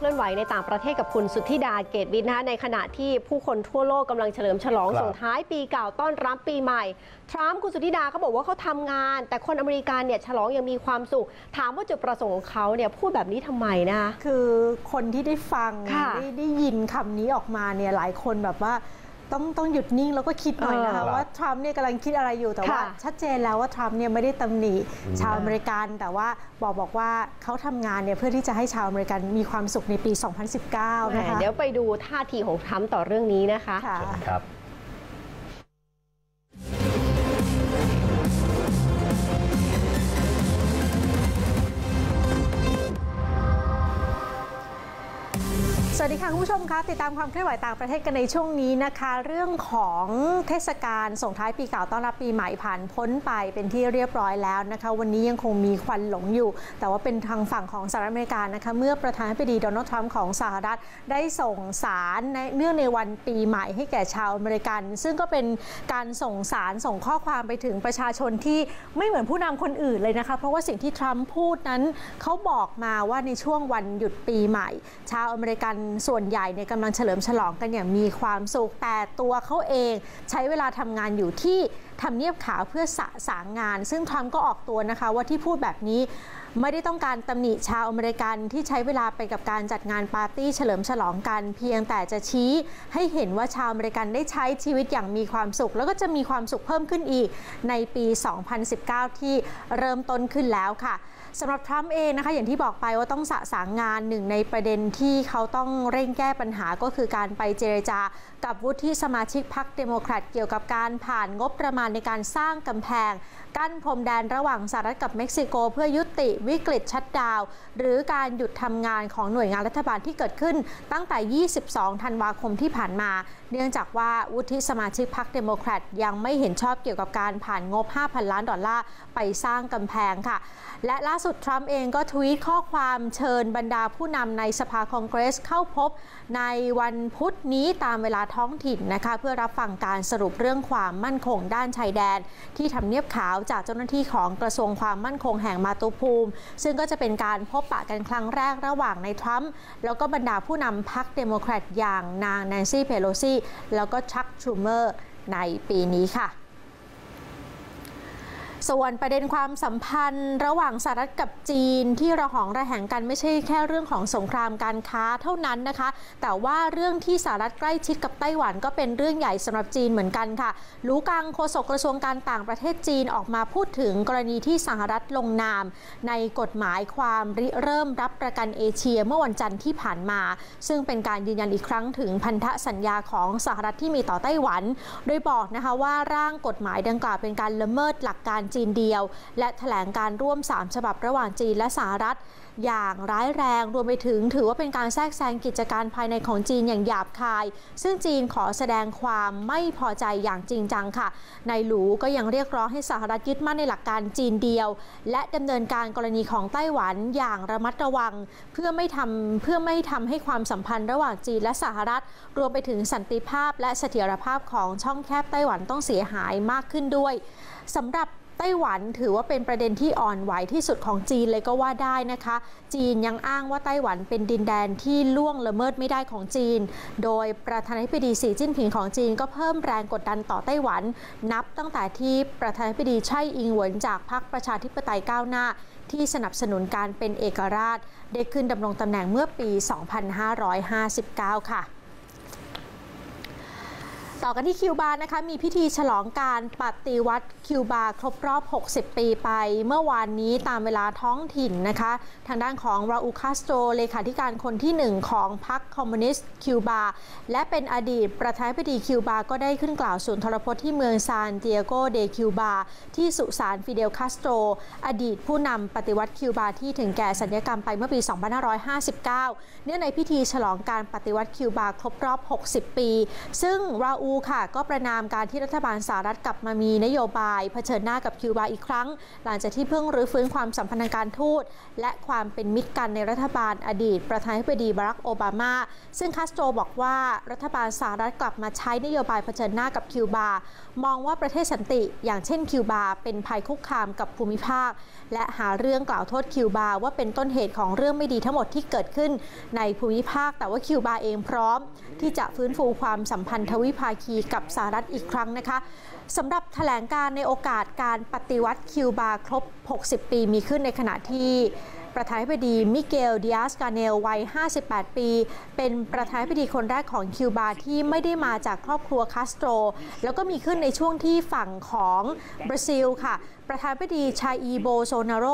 เคลื่อนไหวในต่างประเทศกับคุณสุทธิดาเกตวิทย์นะคะในขณะที่ผู้คนทั่วโลกกำลังเฉลิมฉลองครับส่งท้ายปีเก่าต้อนรับปีใหม่ ทรัมป์คุณสุทธิดาเขาบอกว่าเขาทำงาน แต่คนอเมริกันเนี่ยฉลองอยังมีความสุข ถามว่าจุดประสงค์ของเขาเนี่ยพูดแบบนี้ทำไมนะคะคือคนที่ได้ฟังค่ะได้ได้ยินคำนี้ออกมาเนี่ยหลายคนแบบว่า ต้องต้องหยุดนิ่งแล้วก็คิดหน่อยนะคะเออว่าทรัมป์เนี่ยกำลังคิดอะไรอยู่แต่ว่าค่ะชัดเจนแล้วว่าทรัมป์เนี่ยไม่ได้ตำหนิชาวอเมริกัน แต่ว่าบอกบอกว่าเขาทำงานเนี่ยเพื่อที่จะให้ชาวอเมริกันมีความสุขในปี 2019แหมนะคะเดี๋ยวไปดูท่าทีของทรัมป์ต่อเรื่องนี้นะคะค่ะเชิญครับ สวัสดีค่ะ คุณผู้ชมคะติดตามความเคลื่อนไหวต่างประเทศกันในช่วงนี้นะคะ เรื่องของเทศกาลส่งท้ายปีเก่าต้อนรับปีใหม่ผ่านพ้นไปเป็นที่เรียบร้อยแล้วนะคะ วันนี้ยังคงมีควันหลงอยู่ แต่ว่าเป็นทางฝั่งของสหรัฐอเมริกานะคะเมื่อประธานาธิบดีโดนัลด์ทรัมป์ของสหรัฐได้ส่งสารในเนื่องในวันปีใหม่ให้แก่ชาวอเมริกัน ซึ่งก็เป็นการส่งสารส่งข้อความไปถึงประชาชนที่ไม่เหมือนผู้นำคนอื่นเลยนะคะเพราะว่าสิ่งที่ทรัมป์พูดนั้นเขาบอกมาว่าในช่วงวันหยุดปีใหม่ ชาวอเมริกันส่วนใหญ่เนี่ยกำลังเฉลิมฉลองกันอย่างมีความสุข แต่ตัวเขาเองใช้เวลาทำงานอยู่ที่ทำเนียบขาวเพื่อสะสางงาน ซึ่งทรัมป์ก็ออกตัวนะคะว่าที่พูดแบบนี้ไม่ได้ต้องการตำหนิชาวอเมริกันที่ใช้เวลาไปกับการจัดงานปาร์ตี้เฉลิมฉลองกัน เพียงแต่จะชี้ให้เห็นว่าชาวอเมริกันได้ใช้ชีวิตอย่างมีความสุข แล้วก็จะมีความสุขเพิ่มขึ้นอีกในปี 2019 ที่เริ่มต้นขึ้นแล้วค่ะ สำหรับทรัมป์เองนะคะอย่างที่บอกไปว่าต้องสะสางงานหนึ่งในประเด็นที่เขาต้องเร่งแก้ปัญหาก็คือการไปเจรจากับวุฒิสมาชิกพรรคเดโมแครตเกี่ยวกับการผ่านงบประมาณในการสร้างกำแพง กั้นพรมแดนระหว่างสหรัฐกับเม็กซิโก เพื่อยุติวิกฤตชัดดาว หรือการหยุดทำงานของหน่วยงานรัฐบาลที่เกิดขึ้นตั้งแต่ 22 ธันวาคมที่ผ่านมา เนื่องจากว่าวุฒิสมาชิกพรรคเดโมแครตยังไม่เห็นชอบเกี่ยวกับการผ่านงบ 5,000 ล้านดอลลาร์ ไปสร้างกำแพงค่ะ และล่าสุดทรัมป์เองก็ทวีตข้อความเชิญบรรดาผู้นำในสภาคองเกรสเข้าพบในวันพุธนี้ตามเวลาท้องถิ่นนะคะเพื่อรับฟังการสรุปเรื่องความมั่นคงด้านชายแดน ที่ทำเนียบขาวจากเจ้าหน้าที่ของกระทรวงความมั่นคงแห่งมาตุภูมิ ซึ่งก็จะเป็นการพบปะกันครั้งแรกระหว่างในทรัมป์แล้วก็บรรดาผู้นำพรรคเดโมแครตอย่างนางแนนซี่เพโลซีแล้วก็ชักชูเมอร์ในปีนี้ค่ะ ส่วนประเด็นความสัมพันธ์ระหว่างสหรัฐกับจีนที่ระหองระแหงกันไม่ใช่แค่เรื่องของสงครามการค้าเท่านั้นนะคะ แต่ว่าเรื่องที่สหรัฐใกล้ชิดกับไต้หวันก็เป็นเรื่องใหญ่สำหรับจีนเหมือนกันค่ะลูกังโฆษกกระทรวงการต่างประเทศจีนออกมาพูดถึงกรณีที่สหรัฐลงนาม ในกฎหมายความริเริ่มรับประกันเอเชียเมื่อวันจันทร์ที่ผ่านมา ซึ่งเป็นการยืนยันอีกครั้งถึงพันธสัญญาของสหรัฐที่มีต่อไต้หวัน โดยบอกนะคะว่าร่างกฎหมายดังกล่าวเป็นการละเมิดหลักการจีนเดียว และแถลงการร่วม 3 ฉบับระหว่างจีนและสหรัฐ อย่างร้ายแรงรวมไปถึงถือว่าเป็นการแทรกแซงกิจการภายในของจีนอย่างหยาบคาย ซึ่งจีนขอแสดงความไม่พอใจอย่างจริงจังค่ะนายหลูก็ยังเรียกร้องให้สหรัฐยึดมั่นในหลักการจีนเดียว และดำเนินการกรณีของไต้หวันอย่างระมัดระวัง เพื่อไม่ทำเพื่อไม่ทำให้ความสัมพันธ์ระหว่างจีนและสหรัฐ รวมไปถึงสันติภาพและเสถียรภาพของช่องแคบไต้หวันต้องเสียหายมากขึ้นด้วยสำหรับ ไต้หวันถือว่าเป็นประเด็นที่อ่อนไหวที่สุดของจีนเลยก็ว่าได้นะคะ จีนยังอ้างว่าไต้หวันเป็นดินแดนที่ล่วงละเมิดไม่ได้ของจีน โดยประธานาธิบดีสีจิ้นผิงของจีนก็เพิ่มแรงกดดันต่อไต้หวัน นับตั้งแต่ที่ประธานาธิบดีไช่อิงหวนจากพรรคประชาธิปไตยก้าวหน้า ที่สนับสนุนการเป็นเอกราช ได้ขึ้นดำรงตำแหน่งเมื่อปี 2559 ค่ะ ต่อกันที่คิวบานะคะมีพิธีฉลองการปฏิวัติคิวบาครบรอบ 60 ปีไป เมื่อวานนี้ตามเวลาท้องถิ่นนะคะ ทางด้านของราอูคาสโตรเลขาธิการคนที่หนึ่งของพรรคคอมมิวนิสต์คิวบาและเป็นอดีตประธานาธิบดีคิวบาก็ได้ขึ้นกล่าวสุนทรพจน์ที่เมืองซานเตียโกเดคิวบาที่สุสานฟิเดลคาสโตรอดีตผู้นำปฏิวัติคิวบาที่ถึงแก่สัญญกรรมไปเมื่อปี 2559 เนื่องในพิธีฉลองการปฏิวัติคิวบาครบรอบ 60 ปี ซึ่งราอูค่ะก็ประนามการที่รัฐบาลสหรัฐกลับมามีนโยบาย เผชิญหน้ากับคิวบาอีกครั้ง หลังจากที่เพิ่งรื้อฟื้นความสัมพันธ์ทางการทูต และความเป็นมิตรกันในรัฐบาลอดีต ประธานาธิบดีบารักโอบามา ซึ่งคาสโตรบอกว่ารัฐบาลสหรัฐกลับมาใช้นโยบายเผชิญหน้ากับคิวบา มองว่าประเทศสันติ อย่างเช่นคิวบา เป็นภัยคุกคามกับภูมิภาค และหาเรื่องกล่าวโทษคิวบา ว่าเป็นต้นเหตุของเรื่องไม่ดีทั้งหมดที่เกิดขึ้นในภูมิภาค แต่ว่าคิวบาเองพร้อม ที่จะฟื้นฟูความสัมพันธ์ทวิภาคีกับสหรัฐอีกครั้งนะคะสำหรับแถลงการในโอกาสการปฏิวัติคิวบาครบ 60 ปีมีขึ้นในขณะที่ประธานาธิบดีมิเกลดิอาสกาเนลวัย 58 ปี เป็นประธานาธิบดีคนแรกของคิวบาที่ไม่ได้มาจากครอบครัวคาสโตร แล้วก็มีขึ้นในช่วงที่ฝั่งของบราซิลค่ะ ประธานาธิบดีชาอีโบโซนาโร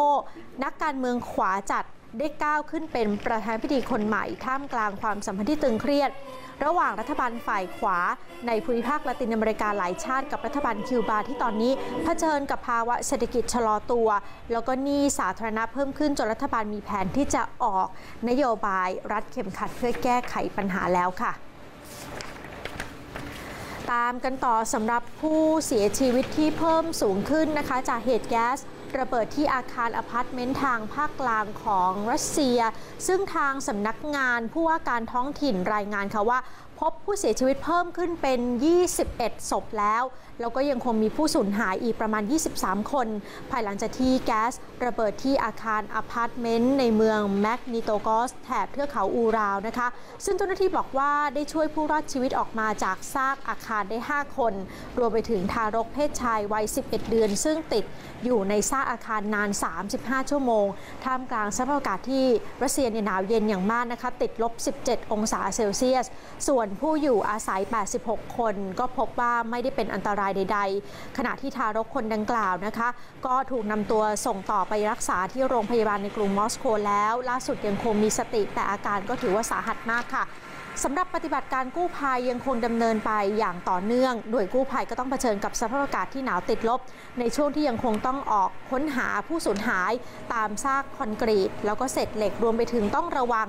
นักการเมืองขวาจัดได้ก้าวขึ้นเป็นประธานาธิบดีคนใหม่ท่ามกลางความสัมพันธ์ที่ตึงเครียด ระหว่างรัฐบาลฝ่ายขวา ในภูมิภาคละตินอเมริกาหลายชาติกับรัฐบาลคิวบาที่ตอนนี้เผชิญกับภาวะเศรษฐกิจชะลอตัว แล้วก็หนี้สาธารณะเพิ่มขึ้นจนรัฐบาลมีแผนที่จะออกนโยบายรัดเข็มขัดเพื่อแก้ไขปัญหาแล้วค่ะตามกันต่อสำหรับผู้เสียชีวิตที่เพิ่มสูงขึ้นนะคะ จากเหตุแก๊ส ระเบิดที่อาคารอพาร์ตเมนต์ทางภาคกลางของรัสเซีย ซึ่งทางสำนักงานผู้ว่าการท้องถิ่นรายงานค่ะว่า พบผู้เสียชีวิตเพิ่มขึ้นเป็น 21 ศพแล้ว แล้วก็ยังคงมีผู้สูญหายอีกประมาณ 23 คน ภายหลังจากที่แก๊สระเบิดที่อาคารอพาร์ตเมนต์ในเมืองแมกนิโตกอสแถบเทือกเขาอูราวนะคะ ซึ่งเจ้าหน้าที่บอกว่าได้ช่วยผู้รอดชีวิตออกมาจากซากอาคารได้ 5 คน รวมไปถึงทารกเพศชายวัย 11 เดือน ซึ่งติดอยู่ในซากอาคารนาน 35 ชั่วโมง ท่ามกลางสภาพอากาศที่รัสเซียเนี่ยหนาวเย็นอย่างมากนะคะติดลบ 17 องศาเซลเซียส ส่วนผู้อยู่อาศัย 86 คน ก็พบว่าไม่ได้เป็นอันตรายใด ๆ ขณะที่ทารกคนดังกล่าวนะคะ ก็ถูกนำตัวส่งต่อไปรักษาที่โรงพยาบาลในกรุงมอสโกแล้ว ล่าสุดยังคงมีสติแต่อาการก็ถือว่าสาหัสมากค่ะ สำหรับปฏิบัติการกู้ภัยยังคงดำเนินไปอย่างต่อเนื่องโดยกู้ภัยก็ต้องเผชิญกับสภาพอากาศที่หนาวติดลบ ในช่วงที่ยังคงต้องออกค้นหาผู้สูญหาย ตามซากคอนกรีต แล้วก็เศษเหล็กรวมไปถึงต้องระวัง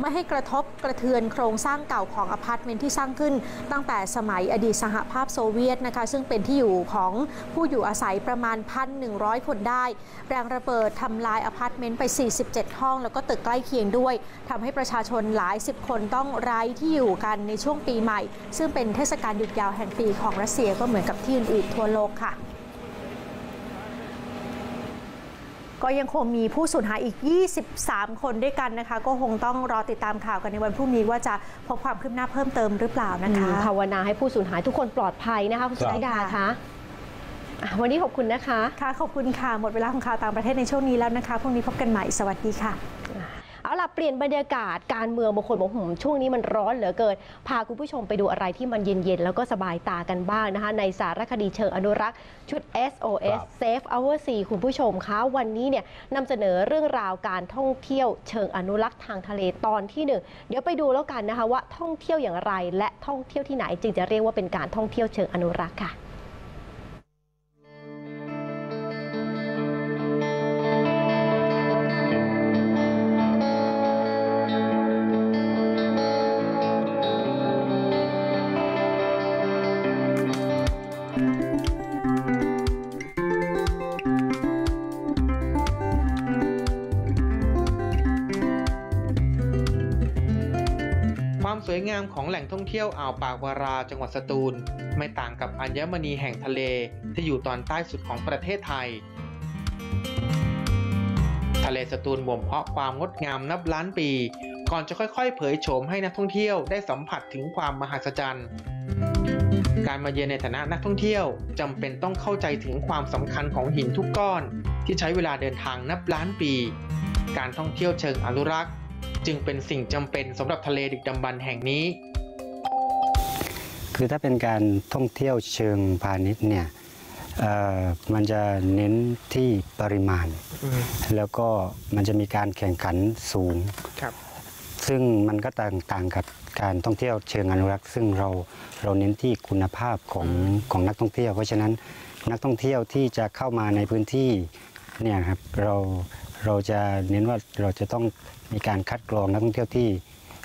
ไม่ให้กระทบกระเทือนโครงสร้างเก่าของอพาร์ตเมนต์ที่สร้างขึ้น ตั้งแต่สมัยอดีตสหภาพโซเวียตนะคะ ซึ่งเป็นที่อยู่ของผู้อยู่อาศัยประมาณ 1,100 คนได้ แรงระเบิดทำลายอพาร์ตเมนต์ไป 47 ห้อง แล้วก็ตึกใกล้เคียงด้วยทำให้ประชาชนหลายสิบคนต้องไร้ที่อยู่กันในช่วงปีใหม่ ซึ่งเป็นเทศกาลหยุดยาวแห่งปีของรัสเซียก็เหมือนกับที่อื่นๆทั่วโลกค่ะก็ยังคงมีผู้สูญหายอีก 23 คนด้วยกันนะคะ ก็คงต้องรอติดตามข่าวกันในวันพรุ่งนี้ว่าจะพบความคืบหน้าเพิ่มเติมหรือเปล่านะคะภาวนาให้ผู้สูญหายทุกคนปลอดภัยนะคะคุณสุธิดาครัคะบอะวันนี้ขอบคุณนะคะ ค่ะ ขอบคุณค่ะ หมดเวลาของข่าวต่างประเทศในช่วงนี้แล้วนะคะ พรุ่งนี้พบกันใหม่ สวัสดีค่ะ เอาล่ะเปลี่ยนบรรยากาศการเมืองบางคนบอกหืมช่วงนี้มันร้อนเหลือเกิน พาคุณผู้ชมไปดูอะไรที่มันเย็นๆ แล้วก็สบายตากันบ้างนะคะ ในสารคดีเชิงอนุรักษ์ชุด SOS ครับ Save Our Sea คุณผู้ชมคะวันนี้เนี่ยนำเสนอเรื่องราวการท่องเที่ยวเชิงอนุรักษ์ทางทะเลตอนที่หนึ่งเดี๋ยวไปดูแล้วกันนะคะว่าท่องเที่ยวอย่างไร และท่องเที่ยวที่ไหนจึงจะเรียกว่าเป็นการท่องเที่ยวเชิงอนุรักษ์ค่ะ สวยงามของแหล่งท่องเที่ยวอ่าวปากวาราจังหวัดสตูล ไม่ต่างกับอัญมณีแห่งทะเลที่อยู่ตอนใต้สุดของประเทศไทย ทะเลสตูลบ่มเพาะความงดงามนับล้านปี ก่อนจะค่อยๆ เผยโฉมให้นักท่องเที่ยวได้สัมผัสถึงความมหัศจรรย์การมาเยือนในฐานะนักท่องเที่ยวจำเป็นต้องเข้าใจถึงความสำคัญของหินทุกก้อน ที่ใช้เวลาเดินทางนับล้านปี การท่องเที่ยวเชิงอนุรักษ์ จึงเป็นสิ่งจำเป็นสำหรับทะเลดึกดำบรรพ์แห่งนี้ คือถ้าเป็นการท่องเที่ยวเชิงพาณิชย์เนี่ยเอ่อมันจะเน้นที่ปริมาณ แล้วก็มันจะมีการแข่งขันสูงครับซึ่งมันก็ต่างต่างกับการท่องเที่ยวเชิงอนุรักษ์ ซึ่งเราเราเน้นที่คุณภาพของของนักท่องเที่ยว เพราะฉะนั้นนักท่องเที่ยวที่จะเข้ามาในพื้นที่เนี่ยครับเรา เราจะเน้นว่าเราจะต้องมีการคัดกรองนักท่องเที่ยวที่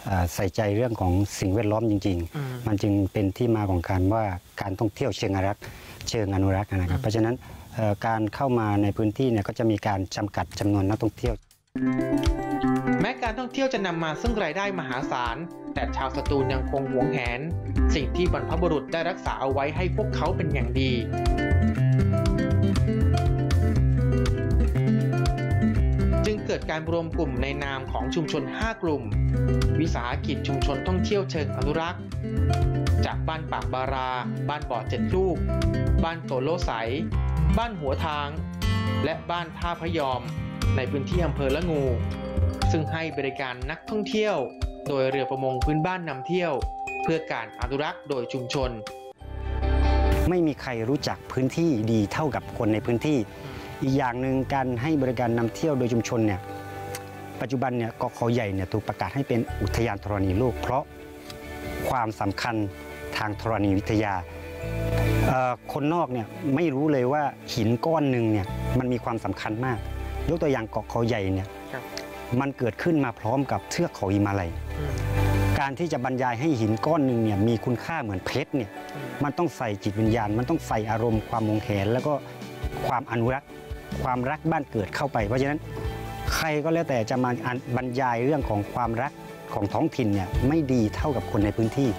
เอ่อใส่ใจเรื่องของสิ่งแวดล้อมจริงอืมๆมันจึงเป็นที่มาของการว่าการท่องเที่ยวเชิงอนุรักษ์เชิงอนุรักษ์นะครับ เพราะฉะนั้นเอ่อการเข้ามาในพื้นที่เนี่ยก็จะมีการจำกัดจำนวนนักท่องเที่ยว แม้การท่องเที่ยวจะนำมาซึ่งรายได้มหาศาล แต่ชาวสตูลยังคงหวงแหน สิ่งที่บรรพบุรุษได้รักษาเอาไว้ให้พวกเขาเป็นอย่างดี กิดการรวมกลุ่มในนามของชุมชน 5 กลุ่ม วิสาหกิจชุมชนท่องเที่ยวเชิงอนุรักษ์ จากบ้านปากบารา บ้านบ่อเจ็ดลูก บ้านโตโลใส บ้านหัวทาง และบ้านท่าพยอม ในพื้นที่อำเภอละงู ซึ่งให้บริการนักท่องเที่ยว โดยเรือประมงพื้นบ้านนำเที่ยว เพื่อการอนุรักษ์โดยชุมชน ไม่มีใครรู้จักพื้นที่ดีเท่ากับคนในพื้นที่ อีกอย่างหนึ่งการให้บริการนำเที่ยวโดยชุมชนเนี่ยปัจจุบันเนี่ยเกาะเขาใหญ่เนี่ยถูกประกาศให้เป็นอุทยานธรณีโลก เพราะความสำคัญทางธรณีวิทยาเอ่อคนนอกเนี่ยไม่รู้เลยว่าหินก้อนหนึ่งเนี่ยมันมีความสำคัญมาก ยกตัวอย่างเกาะเขาใหญ่เนี่ยครับมันเกิดขึ้นมาพร้อมกับเทือกเขาหิมาลัย การที่จะบรรยายให้หินก้อนหนึ่งเนี่ยมีคุณค่าเหมือนเพชรเนี่ยมันต้องใส่จิตวิญญาณ มันต้องใส่อารมณ์ความมงแขนแล้วก็ความอนุรักษ์ ความรักบ้านเกิดเข้าไป เพราะฉะนั้นใครก็แล้วแต่จะมาบรรยายเรื่องของความรักของท้องถิ่นเนี่ยไม่ดีเท่ากับคนในพื้นที่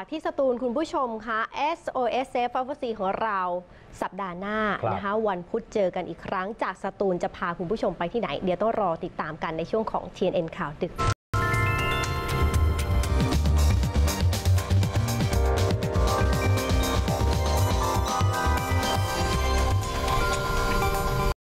จากที่สตูลคุณผู้ชมคะ SOS Safe Pharmacy ของเราสัปดาห์หน้าครับนะคะ วันพุธเจอกันอีกครั้งจากสตูลจะพาคุณผู้ชมไปที่ไหน เดี๋ยวต้องรอติดตามกันในช่วงของ TNN ข่าวดึก